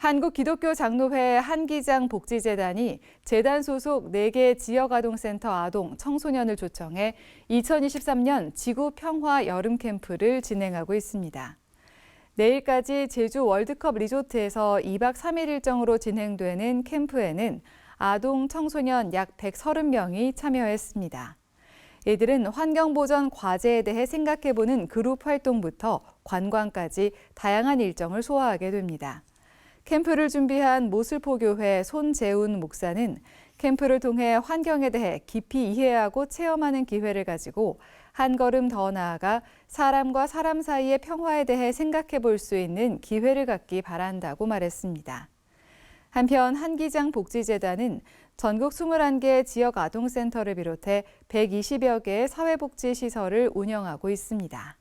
한국기독교장로회 한기장 복지재단이 재단 소속 4개 지역아동센터 아동, 청소년을 초청해 2023년 지구평화 여름 캠프를 진행하고 있습니다. 내일까지 제주 월드컵 리조트에서 2박 3일 일정으로 진행되는 캠프에는 아동, 청소년 약 130명이 참여했습니다. 이들은 환경보전 과제에 대해 생각해보는 그룹 활동부터 관광까지 다양한 일정을 소화하게 됩니다. 캠프를 준비한 모슬포교회 손재훈 목사는 캠프를 통해 환경에 대해 깊이 이해하고 체험하는 기회를 가지고 한 걸음 더 나아가 사람과 사람 사이의 평화에 대해 생각해 볼 수 있는 기회를 갖기 바란다고 말했습니다. 한편 한기장 복지재단은 전국 21개 지역 아동센터를 비롯해 120여 개의 사회복지 시설을 운영하고 있습니다.